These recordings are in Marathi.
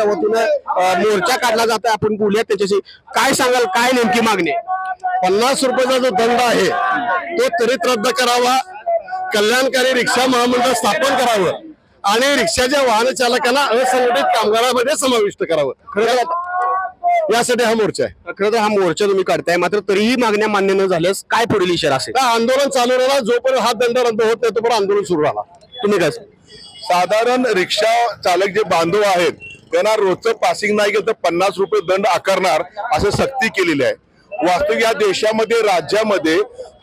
वतीनं अं, मोर्चा काढला जात आहे आपण बोलूया त्याच्याशी. काय सांगाल काय नेमकी मागणी? पन्नास रुपयाचा जो दंड आहे तो त्वरित रद्द करावा कल्याणकारी रिक्षा महामंडळ स्थापन करावं आणि रिक्षाच्या वाहन चालकांना असंघटित कामगारामध्ये समाविष्ट करावं. खरं यासाठी हा मोर्चा आहे. खरं तर हा मोर्चा तुम्ही काढताय मात्र तरीही मागण्या मान्य न झाल्यास काय पुढील इशारा असेल? आंदोलन चालू राहिला जोपर्यंत हा दंड रद्द होत नाही तोपर्यंत आंदोलन सुरू राहिला. तुम्ही काय? साधारण रिक्षा चालक जे बांधव आहेत त्यांना रोजचं पासिंग नाही केलं तर पन्नास रुपये दंड आकारणार असं सक्ती केलेली आहे. वास्तविक या देशामध्ये राज्यामध्ये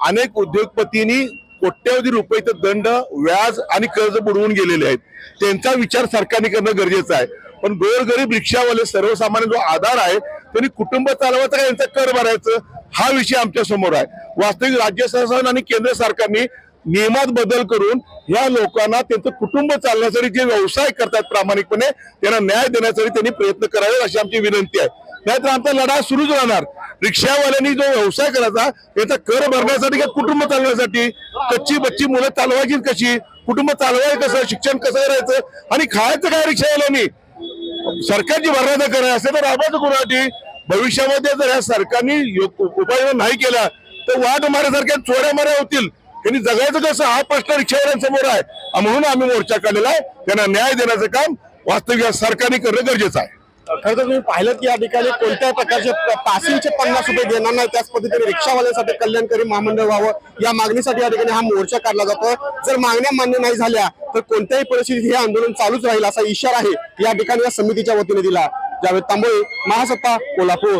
अनेक उद्योगपतींनी कोट्यवधी रुपये दंड व्याज आणि कर्ज बुडवून गेलेले आहेत. त्यांचा विचार सरकारने करणं गरजेचं आहे. पण गोरगरीब रिक्षावाले सर्वसामान्य जो आधार आहे त्यांनी कुटुंब चालवायचं का यांचा कर भरायचं? हा विषय आमच्यासमोर आहे. वास्तविक राज्य शासन आणि केंद्र सरकारने नियमात बदल करून या लोकांना त्यांचं कुटुंब चालण्यासाठी जे व्यवसाय करतात प्रामाणिकपणे त्यांना न्याय देण्यासाठी त्यांनी प्रयत्न करावे अशी आमची विनंती आहे. नाहीतर आमचा लढा सुरूच राहणार. रिक्षावाल्यांनी जो व्यवसाय करायचा त्याचा कर भरण्यासाठी का कुटुंब चालवण्यासाठी? कच्ची बच्ची मुलं चालवायची कशी? कुटुंब चालवायचं कसं? शिक्षण कसं करायचं? आणि खायचं काय रिक्षावाल्यांनी? सरकारची भरणा करायचं असेल तर राबायचं कोणासाठी? भविष्यामध्ये जर या सरकारने यो- उपाययोजना नाही केला तर वाट माऱ्यासारख्या चोऱ्या माऱ्या होतील. त्यांनी जगायचं कसं? हा प्रश्न रिक्षावाल्यांसमोर आहे. म्हणून आम्ही मोर्चा काढलेला आहे. त्यांना न्याय देण्याचं काम वास्तविक सरकारने करणं गरजेचं आहे. खरं तर तुम्ही पाहिलं की या ठिकाणी कोणत्याही प्रकारचे पासिंगचे पन्नास रुपये देणार नाही त्याच पद्धतीने रिक्षावाल्यांसाठी कल्याणकारी महामंडळ व्हावं. या मागणीसाठी या ठिकाणी हा मोर्चा काढला जातो. जर मागण्या मान्य नाही झाल्या तर कोणत्याही परिस्थितीत हे आंदोलन चालूच राहील असा इशारा आहे या ठिकाणी या समितीच्या वतीने दिला. ज्यावेळी तांबोळी महासत्ता कोल्हापूर.